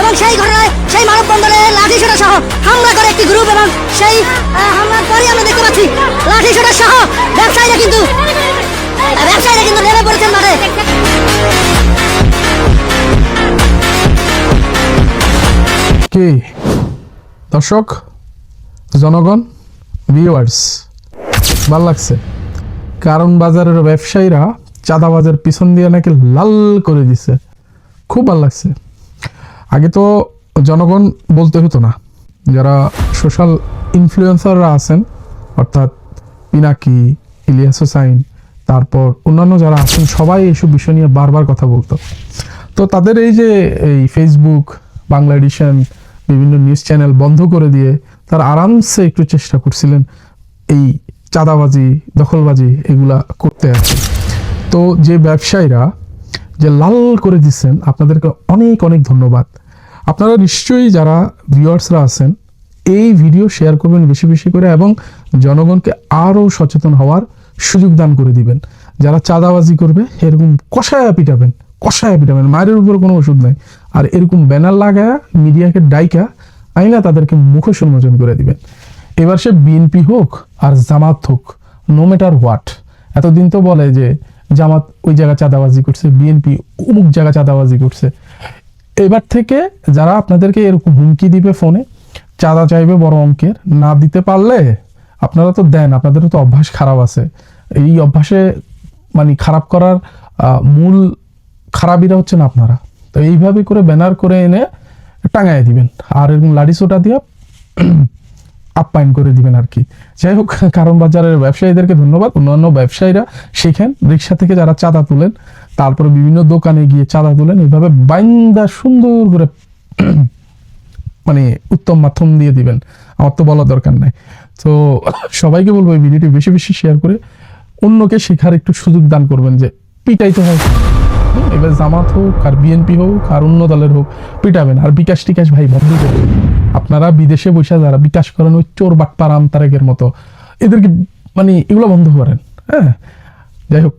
এবং সেই ঘটনায় সেই মানববন্ধনে লাঠি সোটা সহ হামলা করে একটি গ্রুপ এবং সেই হামলার পরই আমরা দেখতে পাচ্ছি লাঠি সোটা সহ ব্যবসায়ীরা কিন্তু ব্যবসায়ীরা কিন্তু নেমে পড়েছেন মাঠে। কি? দর্শক, জনগণ ভিউয়ার্স ভালো লাগছে। কারণ বাজারের ব্যবসায়ীরা চাঁদাবাজের পিছন দিয়ে নাকি লাল করে দিছে। খুব ভালো লাগছে। আগে তো জনগণ বলতে হতো না। যারা সোশ্যাল ইনফ্লুয়েন্সাররা আছেন, অর্থাৎ পিনাকি, ইলিয়াস হোসাইন, তারপর অন্যান্য যারা আছেন, সবাই এইসব বিষয় নিয়ে বারবার কথা বলতো। তো তাদের এই যে, এই ফেসবুক বাংলা এডিশন, বিভিন্ন নিউজ চ্যানেল বন্ধ করে দিয়ে তারা আরামসে একটু চেষ্টা করছিলেন এই চাঁদাবাজি, দখলবাজি এগুলা করতে আছে তো যে ব্যবসায়ীরা যে লাল করে দিচ্ছেন, আপনাদেরকে অনেক অনেক ধন্যবাদ। আপনারা নিশ্চয়ই যারা ভিউয়ার্সরা আছেন, এই ভিডিও শেয়ার করবেন বেশি বেশি করে এবং জনগণকে আরও সচেতন হওয়ার সুযোগ দান করে দিবেন। যারা চাঁদাবাজি করবে, এরকম কষায়া পিটাবেন কষায়া পিটাবেন, মায়ের উপর কোনো ওষুধ নাই। আর এরকম ব্যানার লাগায়া, মিডিয়াকে ডাইকা, আইনা তাদেরকে মুখোশ উন্মোচন করে দিবেন। এবার সে বিএনপি হোক আর জামাত হোক নো ম্যাটার হোয়াট এতদিন তো বলে যে জামাত ওই জায়গা চাঁদাবাজি করছে, বিএনপি অমুক জায়গা চাঁদাবাজি করছে। এবার থেকে যারা আপনাদেরকে এরকম হুমকি দিবে ফোনে, চাঁদা চাইবে বড় অঙ্কের, না দিতে পারলে আপনারা তো দেন, আপনাদেরও তো অভ্যাস খারাপ আছে। এই অভ্যাসে মানে খারাপ করার মূল খারাপিরা হচ্ছেন আপনারা। তো এইভাবে করে ব্যানার করে এনে টাঙায় দিবেন। আর এরকম লাড়ি সোটা দিয়ে আপ্যায়ন করে দিবেন আর কি। যাই হোক, কারণ বাজারের ব্যবসায়ীদেরকে ধন্যবাদ। অন্যান্য ব্যবসায়ীরা শেখেন রিক্সা থেকে যারা চাঁদা তুলেন, তারপরে বিভিন্ন দোকানে গিয়ে চাঁদা তুলেন এইভাবে বাইন্দা সুন্দর করে মানে উত্তম মাধ্যম দিয়ে দিবেন। আমার তো বলার দরকার নাই। তো সবাইকে বলব এই ভিডিওটি বেশি বেশি শেয়ার করে অন্যকে শেখার একটু সুযোগ দান করবেন যে পিটাইতে হয়। এবার জামাত হোক, আর বিএনপি হোক, আর অন্য দলের হোক, পিটাবেন। আর বিকাশ টিকাশ ভাই বন্ধ করবেন আপনারা বিদেশে বসে যারা বিকাশ করেন, ওই চোর বাটপার আমতারেকের মতো, এদেরকে মানে এগুলো বন্ধ করেন হ্যাঁ? যাই হোক